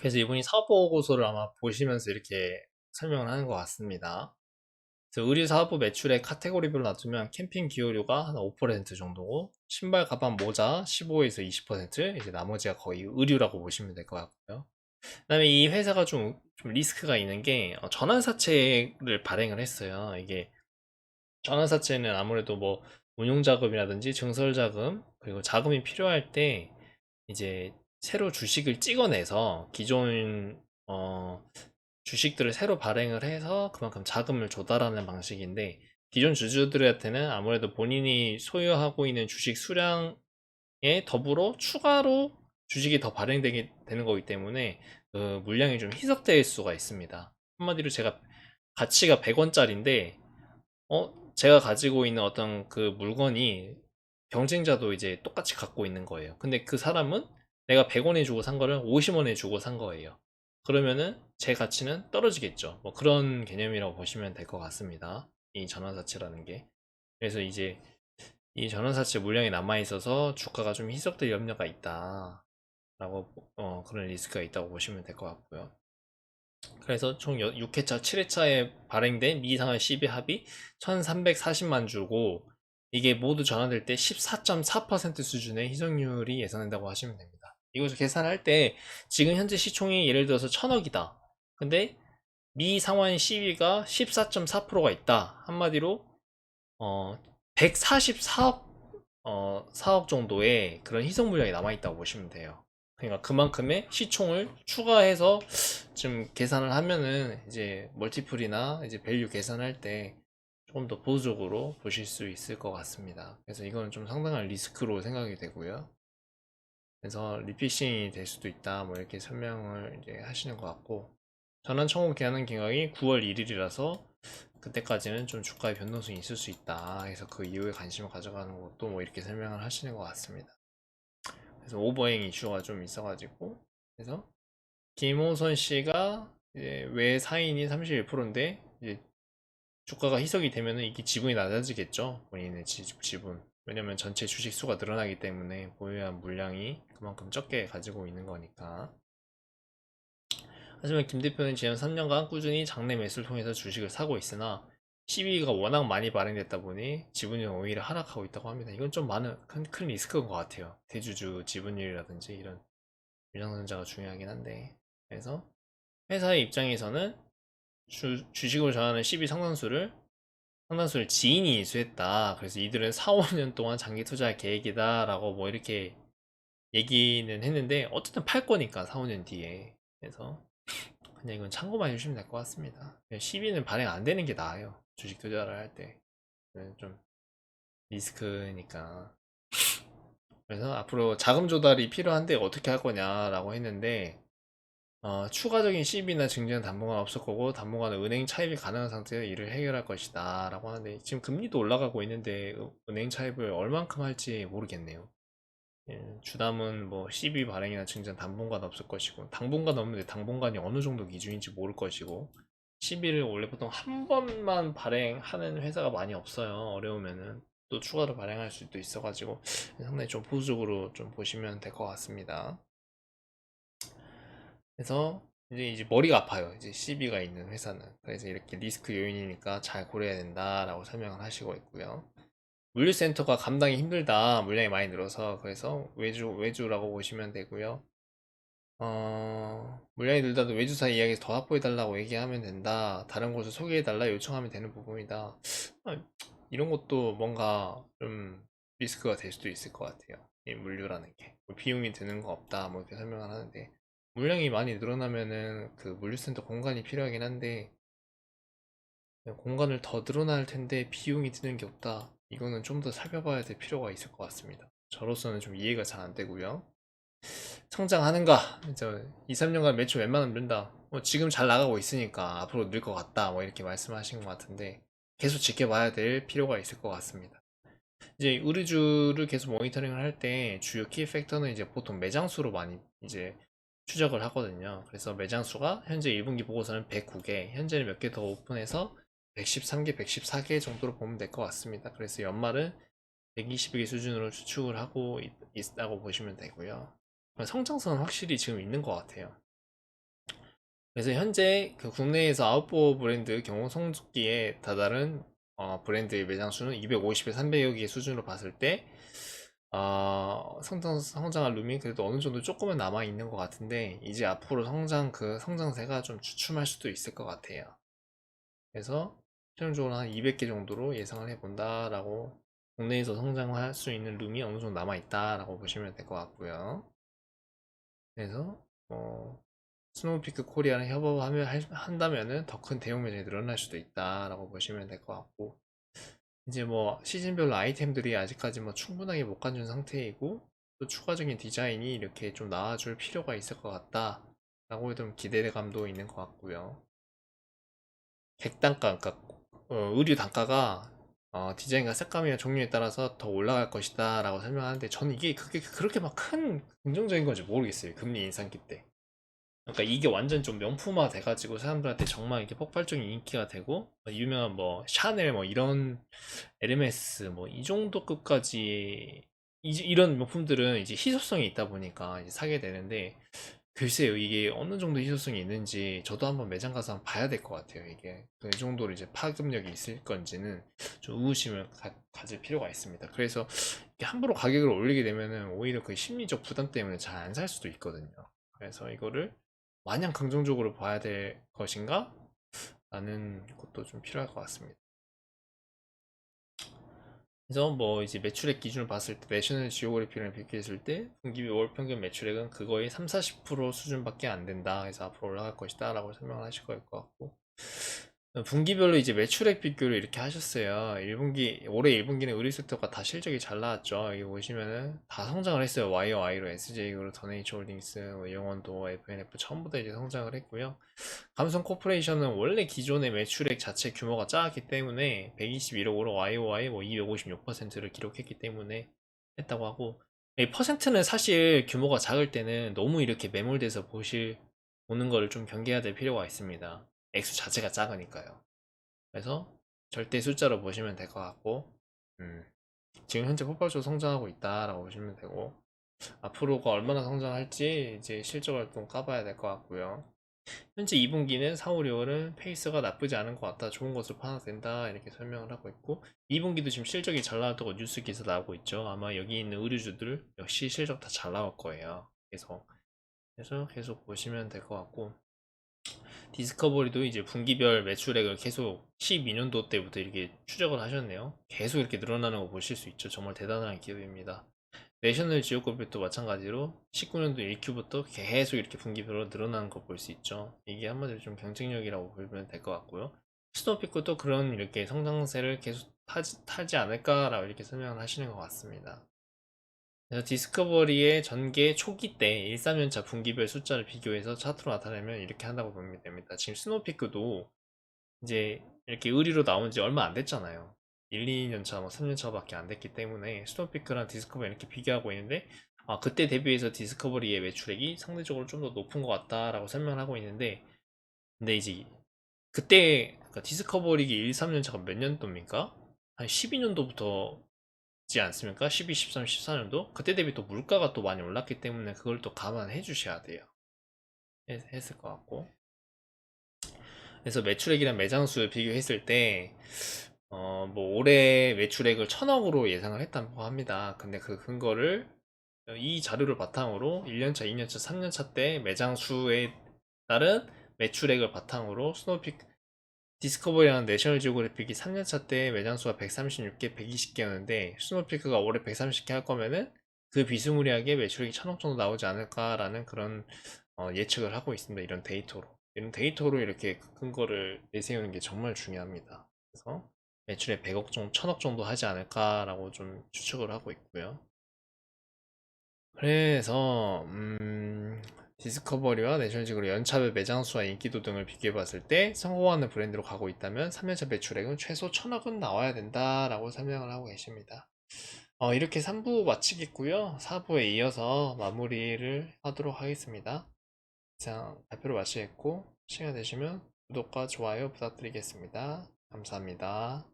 그래서 이분이 사업보고서를 아마 보시면서 이렇게 설명을 하는 것 같습니다. 그래서 의류 사업부 매출의 카테고리별로 놔두면 캠핑 기여료가 한 5% 정도고 신발, 가방, 모자 15에서 20% 이제 나머지가 거의 의류라고 보시면 될 것 같고요. 그다음에 이 회사가 좀, 좀 리스크가 있는 게 어, 전환사채를 발행을 했어요. 이게 전환사채는 아무래도 뭐 운용자금이라든지 증설자금 그리고 자금이 필요할 때 이제 새로 주식을 찍어내서 기존 어, 주식들을 새로 발행을 해서 그만큼 자금을 조달하는 방식인데 기존 주주들한테는 아무래도 본인이 소유하고 있는 주식 수량에 더불어 추가로 주식이 더 발행되게 되는 거기 때문에 그 물량이 좀 희석될 수가 있습니다. 한마디로 제가 가치가 100원짜리인데 어 제가 가지고 있는 어떤 그 물건이 경쟁자도 이제 똑같이 갖고 있는 거예요. 근데 그 사람은 내가 100원에 주고 산 거를 50원에 주고 산 거예요. 그러면은 제 가치는 떨어지겠죠. 뭐 그런 개념이라고 보시면 될 것 같습니다. 이 전환사채라는 게. 그래서 이제 이 전환사채 물량이 남아있어서 주가가 좀 희석될 염려가 있다. 라고, 어, 그런 리스크가 있다고 보시면 될 것 같고요. 그래서 총 6회차, 7회차에 발행된 미상한 12 합이 1340만 주고 이게 모두 전환될 때 14.4% 수준의 희석률이 예상된다고 하시면 됩니다. 이것을 계산할 때 지금 현재 시총이 예를 들어서 1000억이다. 근데 미 상환 시비가 14.4%가 있다. 한마디로 어 144억 어 4억 정도의 그런 희석 물량이 남아 있다고 보시면 돼요. 그러니까 그만큼의 시총을 추가해서 좀 계산을 하면은 이제 멀티플이나 이제 밸류 계산할 때 조금 더 보수적으로 보실 수 있을 것 같습니다. 그래서 이거는 좀 상당한 리스크로 생각이 되고요. 그래서 리피싱이 될 수도 있다 뭐 이렇게 설명을 이제 하시는 것 같고 전환 청구 기한은 기간이 9월 1일이라서 그때까지는 좀 주가의 변동성이 있을 수 있다 그래서 그 이후에 관심을 가져가는 것도 뭐 이렇게 설명을 하시는 것 같습니다. 그래서 오버행 이슈가 좀 있어가지고 그래서 김호선 씨가 이제 외 사인이 31%인데 이제 주가가 희석이 되면은 이게 지분이 낮아지겠죠? 본인의 지, 지분 왜냐면 전체 주식 수가 늘어나기 때문에 보유한 물량이 그만큼 적게 가지고 있는 거니까. 하지만 김 대표는 지난 3년간 꾸준히 장내 매수를 통해서 주식을 사고 있으나 12위가 워낙 많이 발행됐다 보니 지분율이 오히려 하락하고 있다고 합니다. 이건 좀 많은 큰, 큰 리스크인 것 같아요. 대주주 지분율이라든지 이런 유상선자가 중요하긴 한데 그래서 회사의 입장에서는 주, 주식을 전하는 12 상당수를 상당수를 지인이 인수했다. 그래서 이들은 4, 5년 동안 장기 투자 계획이다. 라고 뭐 이렇게 얘기는 했는데, 어쨌든 팔 거니까 4, 5년 뒤에. 그래서 그냥 이건 참고만 해주시면 될 것 같습니다. 10위는 발행 안 되는 게 나아요. 주식 투자를 할 때. 좀 리스크니까. 그래서 앞으로 자금 조달이 필요한데 어떻게 할 거냐라고 했는데, 어, 추가적인 CB나 증정 담보가 없을 거고 담보가는 은행 차입이 가능한 상태에서 이를 해결할 것이다 라고 하는데 지금 금리도 올라가고 있는데 은행 차입을 얼만큼 할지 모르겠네요. 예, 주담은 뭐 CB 발행이나 증정 당분간 없을 것이고 당분간 없는데 당분간이 어느 정도 기준인지 모를 것이고 CB를 원래 보통 한 번만 발행하는 회사가 많이 없어요. 어려우면은 또 추가로 발행할 수도 있어가지고 상당히 좀 보수적으로 좀 보시면 될 것 같습니다 그래서 이제, 이제 머리가 아파요. 이제 CB가 있는 회사는. 그래서 이렇게 리스크 요인이니까 잘 고려해야 된다라고 설명을 하시고 있고요. 물류센터가 감당이 힘들다. 물량이 많이 늘어서. 그래서 외주, 외주라고 보시면 되고요. 어, 물량이 늘다도 외주사 이야기에서 더 확보해달라고 얘기하면 된다. 다른 곳을 소개해달라 요청하면 되는 부분이다. 아, 이런 것도 뭔가 좀 리스크가 될 수도 있을 것 같아요. 이 물류라는 게. 뭐 비용이 드는 거 없다. 뭐 이렇게 설명을 하는데. 물량이 많이 늘어나면은 그 물류센터 공간이 필요하긴 한데 공간을 더 늘어날 텐데 비용이 드는 게 없다. 이거는 좀 더 살펴봐야 될 필요가 있을 것 같습니다. 저로서는 좀 이해가 잘 안 되고요. 성장하는가? 이제 2, 3년간 매출 웬만하면 는다. 뭐 지금 잘 나가고 있으니까 앞으로 늘 것 같다. 뭐 이렇게 말씀하신 것 같은데 계속 지켜봐야 될 필요가 있을 것 같습니다. 이제 의류주를 계속 모니터링을 할 때 주요 키 팩터는 이제 보통 매장 수로 많이 이제 추적을 하거든요. 그래서 매장 수가 현재 1분기 보고서는 109개, 현재는 몇 개 더 오픈해서 113개, 114개 정도로 보면 될 것 같습니다. 그래서 연말은 120개 수준으로 추측을 하고 있, 다고 보시면 되고요. 성장성은 확실히 지금 있는 것 같아요. 그래서 현재 그 국내에서 아웃보어 브랜드 경호 성숙기에 다다른 어, 브랜드의 매장 수는 250에 300여 개 수준으로 봤을 때 어, 성장, 성장할 룸이 그래도 어느 정도 조금은 남아 있는 것 같은데 이제 앞으로 성장 그 성장세가 좀 주춤할 수도 있을 것 같아요. 그래서 최종적으로 한 200개 정도로 예상을 해본다라고 국내에서 성장할 수 있는 룸이 어느 정도 남아 있다라고 보시면 될 것 같고요. 그래서 뭐 스노우피크 코리아랑 협업하면 할- 한다면은 더 큰 대형 매장이 늘어날 수도 있다라고 보시면 될 것 같고 이제 뭐 시즌별로 아이템들이 아직까지 뭐 충분하게 못 갖춘 상태이고 또 추가적인 디자인이 이렇게 좀 나와줄 필요가 있을 것 같다 라고 좀 기대감도 있는 것 같고요. 객단가, 그러니까 어, 의류 단가가 어, 디자인과 색감이나 종류에 따라서 더 올라갈 것이다 라고 설명하는데 저는 이게 그게 그렇게 막 큰 긍정적인 건지 모르겠어요 금리 인상기 때 그러니까 이게 완전 좀 명품화 돼가지고 사람들한테 정말 이렇게 폭발적인 인기가 되고 뭐 유명한 뭐 샤넬 뭐 이런 에르메스 뭐 이 정도 급까지 이, 이런 명품들은 이제 희소성이 있다 보니까 이제 사게 되는데 글쎄요 이게 어느 정도 희소성이 있는지 저도 한번 매장 가서 한번 봐야 될 것 같아요 이게. 그 정도로 이제 파급력이 있을 건지는 좀 의구심을 가, 질 필요가 있습니다. 그래서 이게 함부로 가격을 올리게 되면은 오히려 그 심리적 부담 때문에 잘 안 살 수도 있거든요. 그래서 이거를 마냥 긍정적으로 봐야 될 것인가? 라는 것도 좀 필요할 것 같습니다. 그래서 뭐 이제 매출액 기준을 봤을 때 내셔널 지오그래피랑 비교했을 때 분기 월 평균 매출액은 그거의 3, 40% 수준밖에 안 된다. 그래서 앞으로 올라갈 것이다 라고 설명을 하실 것 같고 분기별로 이제 매출액 비교를 이렇게 하셨어요. 1분기 올해 1분기는 의류 섹터가 다 실적이 잘 나왔죠. 여기 보시면은 다 성장을 했어요. YOY로 SJ그룹, 더네이처 홀딩스, 뭐 영원도, FNF 전부 다 이제 성장을 했고요. 감성 코퍼레이션은 원래 기존의 매출액 자체 규모가 작았기 때문에 121억으로 YOY 뭐 256%를 기록했기 때문에 했다고 하고 이 퍼센트는 사실 규모가 작을 때는 너무 이렇게 매몰돼서 보실 보는 거를 좀 경계해야 될 필요가 있습니다. 액수 자체가 작으니까요. 그래서 절대 숫자로 보시면 될 것 같고, 음, 지금 현재 폭발적으로 성장하고 있다라고 보시면 되고, 앞으로가 얼마나 성장할지 이제 실적을 좀 까봐야 될 것 같고요. 현재 2분기는 4, 5, 6월은 페이스가 나쁘지 않은 것 같다. 좋은 것으로 판단된다. 이렇게 설명을 하고 있고 2분기도 지금 실적이 잘 나왔다고 뉴스 기사 나오고 있죠. 아마 여기 있는 의류주들 역시 실적 다 잘 나올 거예요. 계속 그래서 계속 보시면 될 것 같고 디스커버리도 이제 분기별 매출액을 계속 12년도 때부터 이렇게 추적을 하셨네요. 계속 이렇게 늘어나는 거 보실 수 있죠. 정말 대단한 기업입니다. 내셔널 지오그룹도 마찬가지로 19년도 1Q부터 계속 이렇게 분기별로 늘어나는 거 볼 수 있죠. 이게 한마디로 좀 경쟁력이라고 보면 될 것 같고요. 스노피크도 그런 이렇게 성장세를 계속 타지, 타지 않을까라고 이렇게 설명을 하시는 것 같습니다. 그래서 디스커버리의 전개 초기 때 1, 3년차 분기별 숫자를 비교해서 차트로 나타내면 이렇게 한다고 보면 됩니다. 지금 스노피크도 이제 이렇게 의리로 나온 지 얼마 안 됐잖아요. 1, 2년차, 뭐 3년차밖에 안 됐기 때문에 스노피크랑 디스커버리 이렇게 비교하고 있는데 아, 그때 대비해서 디스커버리의 매출액이 상대적으로 좀 더 높은 것 같다라고 설명을 하고 있는데 근데 이제 그때 그러니까 디스커버리기 1, 3년차가 몇 년도입니까? 한 12년도부터 지 않습니까? 12, 13, 14년도? 그때 대비 또 물가가 또 많이 올랐기 때문에 그걸 또 감안해 주셔야 돼요. 했, 했을 것 같고. 그래서 매출액이랑 매장수 비교했을 때, 어, 뭐, 올해 매출액을 천억으로 예상을 했다고 합니다. 근데 그 근거를 이 자료를 바탕으로 1년차, 2년차, 3년차 때 매장 수에 따른 매출액을 바탕으로 스노우픽 디스커버리랑 내셔널 지오그래픽이 3년차 때 매장 수가 136개, 120개였는데 스노우피크가 올해 130개 할 거면은 그 비스무리하게 매출액이 천억 정도 나오지 않을까라는 그런 어, 예측을 하고 있습니다. 이런 데이터로. 이런 데이터로 이렇게 근거를 내세우는 게 정말 중요합니다. 그래서 매출에 100억 정도, 1000억 정도 하지 않을까라고 좀 추측을 하고 있고요. 그래서 음, 디스커버리와 내셔널직으로 연차별 매장 수와 인기도 등을 비교해 봤을 때 성공하는 브랜드로 가고 있다면 3년차 매출액은 최소 1000억은 나와야 된다라고 설명을 하고 계십니다. 어, 이렇게 3부 마치겠고요. 4부에 이어서 마무리를 하도록 하겠습니다. 자, 발표를 마치겠고 시간 되시면 구독과 좋아요 부탁드리겠습니다. 감사합니다.